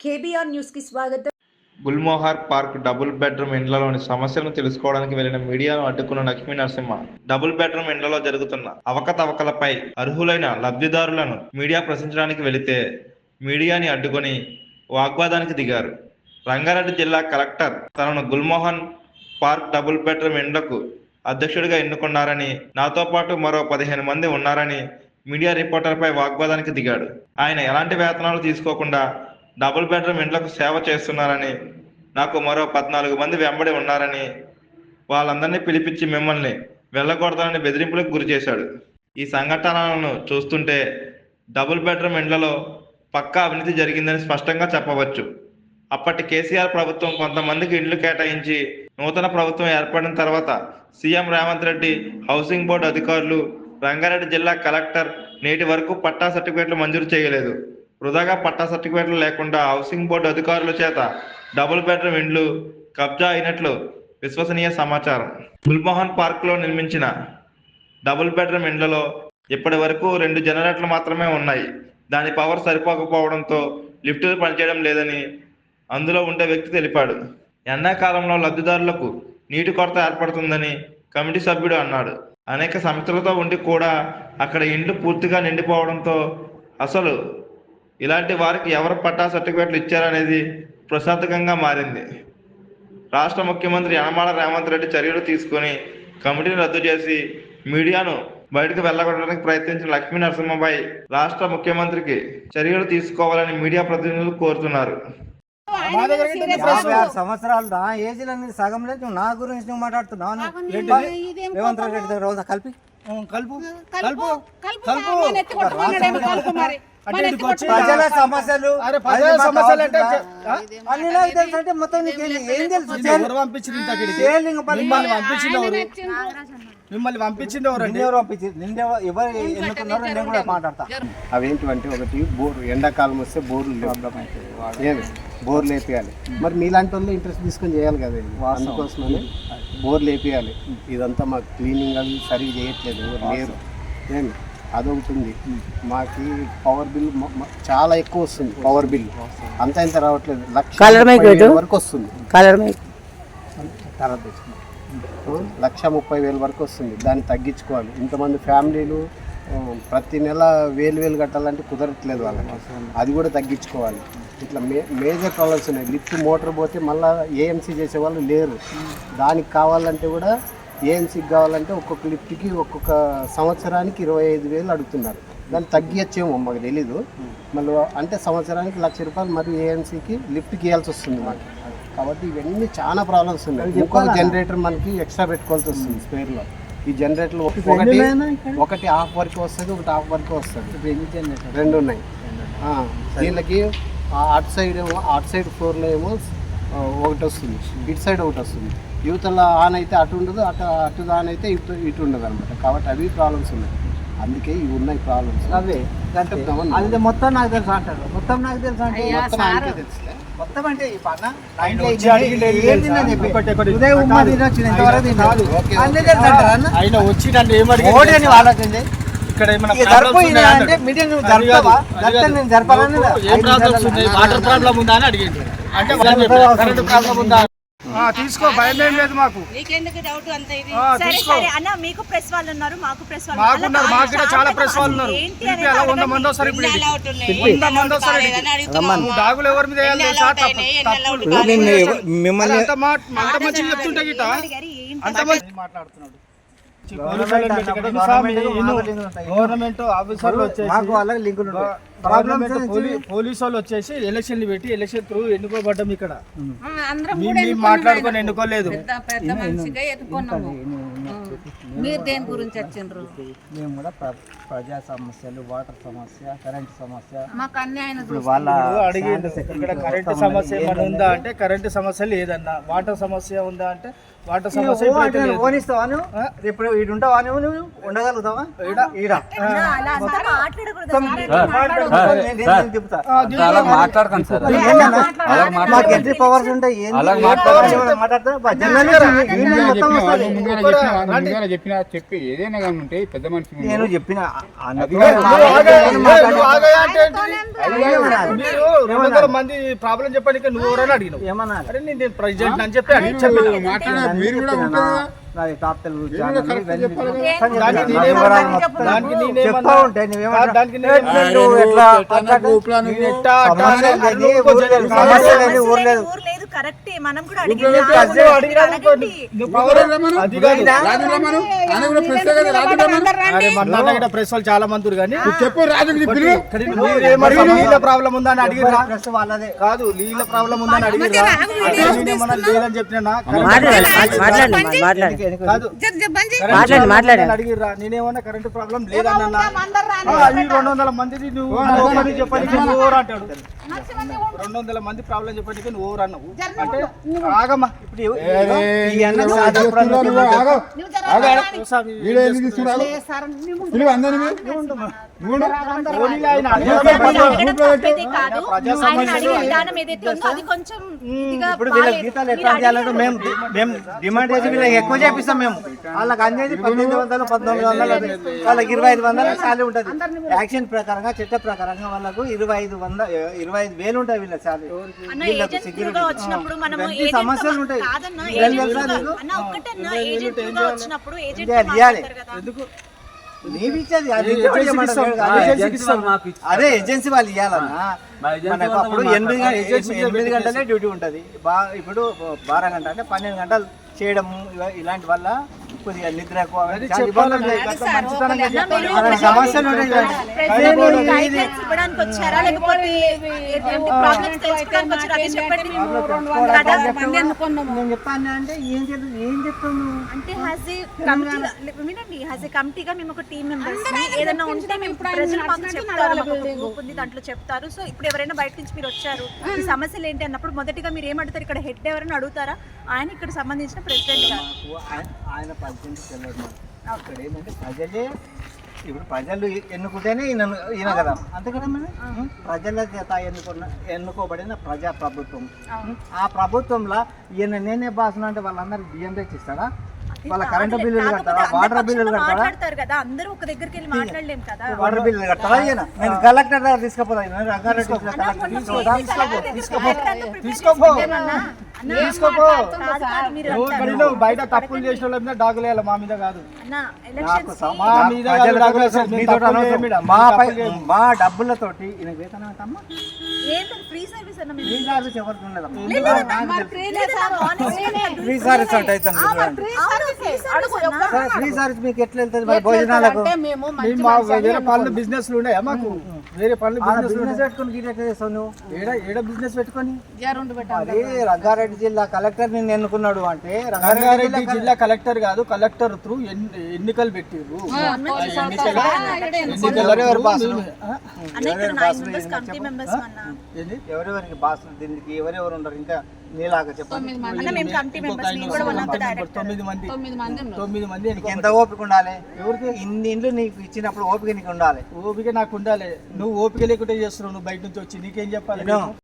KBR న్యూస్కి స్వాగతం. Gulmohar park double bedroom ఇండ్లలోని సమస్యలను తెలుసుకోవడానికి వెళ్ళిన మీడియాను అడ్డుకున్న లక్ష్మీ నరసింహ డబుల్ బెడ్రూమ్ ఇండ్లలో జరుగుతున్న అవకతవకలపై అర్హులైన లబ్ధిదారులను మీడియా ప్రశ్నించడానికి వెళితే మీడియాని అడ్డుకొని వాగ్వాదానికి దిగారు. రంగారెడ్డి జిల్లా కలెక్టర్ తనను గుల్మోహన్ పార్క్ డబుల్ బెడ్రూమ్ ఇండ్లకు అధ్యక్షుడిగా ఎన్నుకున్నారని నాతో పాటు మరో పదిహేను మంది ఉన్నారని మీడియా రిపోర్టర్పై వాగ్వాదానికి దిగాడు. ఆయన ఎలాంటి వేతనాలు తీసుకోకుండా డబుల్ బెడ్రూమ్ ఇండ్లకు సేవ చేస్తున్నారని నాకు మరో పద్నాలుగు మంది వెంబడి ఉన్నారని వాళ్ళందరినీ పిలిపించి మిమ్మల్ని వెళ్ళకూడదని బెదిరింపులకు గురి చేశాడు. ఈ సంఘటనలను చూస్తుంటే డబుల్ బెడ్రూమ్ ఇండ్లలో పక్కా అవినీతి జరిగిందని స్పష్టంగా చెప్పవచ్చు. అప్పటి కేసీఆర్ ప్రభుత్వం కొంతమందికి ఇండ్లు కేటాయించి నూతన ప్రభుత్వం ఏర్పడిన తర్వాత CM Revanth Reddy housing board అధికారులు రంగారెడ్డి జిల్లా కలెక్టర్ నేటి వరకు పట్టా సర్టిఫికేట్లు మంజూరు చేయలేదు. వృధాగా పట్టా సర్టిఫికేట్లు లేకుండా హౌసింగ్ బోర్డు అధికారుల చేత డబుల్ బెడ్రూమ్ ఇండ్లు కబ్జా అయినట్లు విశ్వసనీయ సమాచారం. గుల్మోహన్ పార్క్లో నిర్మించిన డబుల్ బెడ్రూమ్ ఇండ్లలో ఇప్పటి వరకు రెండు జనరేటర్లు మాత్రమే ఉన్నాయి. దాని పవర్ సరిపోకపోవడంతో లిఫ్టులు పనిచేయడం లేదని అందులో ఉండే వ్యక్తి తెలిపాడు. ఎండాకాలంలో లబ్ధిదారులకు నీటి కొరత ఏర్పడుతుందని కమిటీ సభ్యుడు అన్నాడు. అనేక సమస్యలతో ఉండి కూడా అక్కడ ఇండ్లు పూర్తిగా నిండిపోవడంతో అసలు ఇలాంటి వారికి ఎవరు పట్టా సర్టిఫికేట్లు ఇచ్చారనేది ప్రశాంతకంగా మారింది. రాష్ట్ర ముఖ్యమంత్రి యనమాల రేవంత్ రెడ్డి చర్యలు తీసుకొని కమిటీని రద్దు చేసి మీడియాను బయటకు వెళ్ళగొట్టడానికి ప్రయత్నించిన లక్ష్మీ నరసింహపై రాష్ట్ర ముఖ్యమంత్రికి చర్యలు తీసుకోవాలని మీడియా ప్రతినిధులు కోరుతున్నారు. యాభై ఆరు సంవత్సరాలు నా ఏజ్ సగం లేదు. నువ్వు నా గురించి నువ్వు మాట్లాడుతున్నావు. రేవంత్ రెడ్డి దగ్గర రోజు కలిపి. కలుపు. మరి. ప్రజల సమస్యలు ప్రజల సమస్యలు అంటే? అన్ని నాకు తెలుసు అంటే మొత్తం నీకు ఏం- ఏం తెలుసు? చేయాలి పని మిమ్మల్ని పంపించింది ఎవరు. మిమ్మల్ని పంపించింది నిన్నెవరు ఎవరు ఎన్నుకున్నారో నేను కూడా మాట్లాడతా. అవేంటివంటే ఒకటి బోర్ ఎండాకాలం వస్తే బోర్లు ఏమి? బోర్లు వేపియాలి. మరి మీలాంటి వాళ్ళు ఇంట్రెస్ట్ తీసుకొని చేయాలి కదా ఇది. అందుకోసమని బోర్లు వేపియాలి. ఇదంతా మాకు క్లీనింగ్ అవి సరిగ్గా చేయట్లేదు ఎవరు లేరు. ఏమి? అదొకటి ఉంది. మాకి పవర్ బిల్ చాలా ఎక్కువ వస్తుంది పవర్ బిల్ అంత ఇంత రావట్లేదు. లక్ష వరకు వస్తుంది. లక్ష ముప్పై వేల వరకు వస్తుంది. దాన్ని తగ్గించుకోవాలి. ఇంతమంది ఫ్యామిలీలు ప్రతి నెల వేలు వేలు కట్టాలంటే కుదరట్లేదు వాళ్ళకి. అది కూడా తగ్గించుకోవాలి. ఇట్లా మే మేజర్ ప్రాబ్లమ్స్ ఉన్నాయి లిఫ్ట్ మోటార్ పోతే మళ్ళీ ఏఎంసీ చేసే వాళ్ళు లేరు. దానికి కావాలంటే కూడా ఏఎంసీకి కావాలంటే ఒక్కొక్క లిఫ్ట్కి ఒక్కొక్క సంవత్సరానికి ఇరవై ఐదు వేలు అడుగుతున్నారు. దాన్ని తగ్గియచ్చేమో మాకు తెలీదు. మళ్ళీ అంటే సంవత్సరానికి లక్ష రూపాయలు మరి ఏఎంసీకి లిఫ్ట్కి ఇవ్వాల్సి వస్తుంది మాకు. కాబట్టి ఇవన్నీ చాలా ప్రాబ్లమ్స్ ఉన్నాయి. ఇంకొక జనరేటర్ మనకి ఎక్స్ట్రా పెట్టుకోవాల్సి వస్తుంది స్పేర్లో. ఈ జనరేటర్ ఒకటి ఒకటి హాఫ్ వరకు వస్తుంది ఒకటి హాఫ్ వరకు వస్తుంది. రెండు ఉన్నాయి. ఆ, దీనికి ఆ అటు సైడ్ ఏమో అటు సైడ్ ఫ్లోర్లో ఏమో ఒకటి వస్తుంది. ఇటు సైడ్ ఒకటి వస్తుంది. యువతల ఆన్ అయితే అటు ఉండదు అటు అటు ఆన్ అయితే ఇటు ఇటు ఉండదు అనమాట కాబట్టి అవి ప్రాబ్లమ్స్ ఉన్నాయి. అందుకే ఇవి ఉన్నాయి ప్రాబ్లమ్స్ అవే అది. మొత్తం నాకు తెలుసు అంటారు. మొత్తం నాకు తెలుసు అంటే మొత్తం అంటే ఈ పన్న ఉదయం ఉమ్మా కాదు. తిని వచ్చిన ఇంతవరకు తిన్నాను ఓకే, అన్నీ ఓకే. తెలుసు అంటారా అన్న? ఆయన వచ్చి నన్ను ఏం ఓడి అని అడిగాడు ఆలోచించి ఇక్కడ ఏమైనా వాటర్ ప్రాబ్లం ఉందా అని అడిగింది అంటే కరెంట్ ప్రాబ్లం ఉందా? తీసుకో భయం ఏం లేదు మాకు. నీకెందుకు డౌట్ అంత ఇది? ఆ, సరే తీసుకో. సరే అన్న మీకు ప్రెస్ వాళ్ళు ఉన్నారు మాకు ప్రెస్ వాళ్ళు మాకు ఉన్నారు, కూడా చాలా చాలా ప్రెస్ వాళ్ళు ఉన్నారు. అలా వంద. మంది వస్తారు ఇప్పుడు? వంద మంది వస్తారు ఎవరి మీద. మిమ్మల్ని అంత చెప్తుంటే మంచి మాట్లాడుతున్నాడు గవర్నమెంట్ ఆఫీసర్లు వచ్చేసి మాకు వాళ్ళకి లింకులు ఉంటాయి. పోలీసు వాళ్ళు వచ్చేసి ఎలక్షన్లు పెట్టి ఎలక్షన్ త్రూ ఎన్నుకోబడ్డాం ఇక్కడ. మాట్లాడుకొని. ఎన్నుకోలేదు. మీరు దేని గురించి వచ్చిండ్రు? మేము కూడా ప్ర- ప్రజా సమస్యలు వాటర్ సమస్య కరెంట్ సమస్య. మాకు అన్యాయం ఇప్పుడు వాళ్ళ అడిగిండు ఇక్కడ కరెంటు సమస్య ఏమైనా ఉందా అంటే కరెంటు సమస్య లేదన్న. వాటర్ సమస్య ఉందా అంటే వాటర్ సమస్య. ఓనిస్తావా నువ్వు? ఇప్పుడు ఈడు ఉంటావా నువ్వు? నువ్వు ఉండగలుగుతావా? ఈడ? అన్న, దీంట్లో మాట్లాడకండి సార్? మాకు ఎంట్రీ పవర్స్ ఉంటాయి? మాట్లాడితే చెప్పిన చెప్పి ఏదైనా కానీ ఉంటే పెద్ద మనిషి. నేను చెప్పిన మంది ప్రాబ్లం చెప్పడానికి నువ్వు ఎవరైనా అడిగినావు? ఏమనాలి అరే నేను ప్రెసిడెంట్ అని చెప్పి మీరు కూడా నాది టాప్ తెలుగు చెప్తా ఉంటే నువ్వేమన్నా- దానికి కరెక్టే. మనం కూడా రాజు ప్రెస్ రాజు వాళ్ళు చాలా మంది ఉన్నారు కానీ చెప్పు నీళ్ళ ప్రాబ్లం ఉందని ప్రెస్ వాళ్ళదే? కాదు నీళ్ళ ప్రాబ్లం ఉందని నేనేమన్నా లేదని చెప్పినా కాదు. మాట్లాడి మాట్లాడి. అడిగిరా? నేనేమన్నా కరెంట్ ప్రాబ్లం లేదన్నా? రెండు వందల మందిని నువ్వు చెప్పడానికి ఓవర్ అంటాడు. రెండు వందల మంది ప్రాబ్లం చెప్పడానికి నువ్వు ఓవర్ అన్నావు. ఆగమ్మా. ఇప్పుడు ఈ అన్న వీళ్ళ. గీతాలు ఎట్లా చేయాలంటే. మేము మేము డిమాండ్ చేసి వీళ్ళకి ఎక్కువ చేపిస్తాం మేము. వాళ్ళకి అందేది పద్దెనిమిది వందలు పద్నాలుగు వందలు. వాళ్ళకి ఇరవై ఐదు వందలు శాలరీ ఉంటుంది. యాక్షన్ ప్రకారంగా చట్ట ప్రకారంగా వాళ్ళకు ఇరవై ఐదు వంద ఇరవై ఐదు వేలు ఉంటాయి వీళ్ళ శాలరీ అన్న వీళ్ళకు. త్రూగా వచ్చినప్పుడు మనము సమస్యలు ఉంటాయి? అన్న ఒక్కటన్నా ఏజెంట్ వచ్చినప్పుడు ఏజెంట్. కదా. ఎందుకు? అది ఏజెన్సీ వాళ్ళు ఇవ్వాలన్నా మనకు అప్పుడు ఎనిమిది ఎనిమిది గంటలే డ్యూటీ ఉంటుంది. బా ఇప్పుడు బారా గంట అంటే పన్నెండు గంటలు చేయడము ఇవ- ఇలాంటి వల్ల కొద్దిగా నిద్ర ఎక్కువ చాలా ఇబ్బందులు ఉంటాయి. గట్ల మంచితనంగా చెప్తాను. మన సమస్యలు నేను అంటే ఏం చెప్తాను ఏం చెప్తాను నువ్వు? అంటే హ్యాస్ ఏ కమిటీ వినండి హ్యాస్ ఏ కమిటీగా మేము ఒక టీం మెంబర్స్ ఏదైనా ఉంటే మేము ప్రజలు మాకు చెప్తారు గ్రూప్ ఉంది దాంట్లో చెప్తారు సో ఇప్పుడు ఎవరైనా బయట నుంచి మీరు వచ్చారు ఈ సమస్యలు ఏంటి అన్నప్పుడు మొదటిగా మీరు ఏం అడుగుతారు ఇక్కడ హెడ్ ఎవరైనా అడుగుతారా? ఆయన ఇక్కడ సంబంధించిన ప్రెసిడెంట్ గారు ఆయన- నాకు. అక్కడ ఏంటంటే ప్రజలే ఇప్పుడు ప్రజలు ఎన్నుకుంటేనే ఈయన ఈయన కదా. అంతే కదా మరి? ప్రజల చేత ఎన్నుకున్న ఎన్నుకోబడిన ప్రజా ప్రభుత్వం ఆ ప్రభుత్వంలో ఈయన నేనే బాసులు అంటే వాళ్ళందరికి బియ్యం తెచ్చిస్తారా వాళ్ళ కరెంటు బిల్లులు అందరి వాటర్ బిల్లులు మాట్లాడతారు కదా అందరూ ఒక దగ్గరికి వెళ్ళి మాట్లాడలేం కదా వాటర్ బిల్లులు కట్టారా ఈయన నేను కలెక్టర్ దగ్గర తీసుకుపోతా రంగారెడ్డి కలెక్టర్ తీసుకోపో తీసుకోపో నువ్వు బయట తప్పులు చేసిన వాళ్ళ మీద డాగులేయాలి మా మీద కాదు మా మీద. మా డబ్బులతోటి ఈయన వేతనం ఎంతమ్మా ఏంటి ఫ్రీ సర్వీస్ అన్న ఫ్రీ సర్వీస్ ఎవరికి ఫ్రీ సర్వీస్ అంటే ఫ్రీ సర్వీస్ అన్న. సరే, ఫ్రీ సర్వీస్ మీకు ఎట్లా వెళ్తుంది మరి భోజనాలకు? వేరే పనులు బిజినెస్ ఉన్నాయా మాకు? వేరే పనులు బిజినెస్ పెట్టుకుని గీట ఎట్లా చేస్తావు నువ్వు? ఏడ ఏడ బిజినెస్ పెట్టుకొని? మరి రంగారెడ్డి జిల్లా కలెక్టర్ నిన్ను ఎన్నుకున్నాడు అంటే రంగారెడ్డి జిల్లా కలెక్టర్ కాదు కలెక్టర్ త్రూ ఎన్నికలు ఎన్నికల ఎవరెవరు బాసులు? ఎవరెవరికి బాసులు దీనికి ఎవరెవరు ఉండరు ఇంకా నీలాగా చెప్పండి. తొమ్మిది మంది తొమ్మిది మంది. నీకు ఎంత ఓపిక ఉండాలి? ఎవరికి? ఇన్ని ఇండ్లు నీకు ఇచ్చినప్పుడు ఓపిక నీకు ఉండాలి. ఓపిక నాకు ఉండాలి. నువ్వు ఓపిక లేకుంటే చేస్తున్నావు నువ్వు బయట నుంచి వచ్చి నీకేం చెప్పాలి.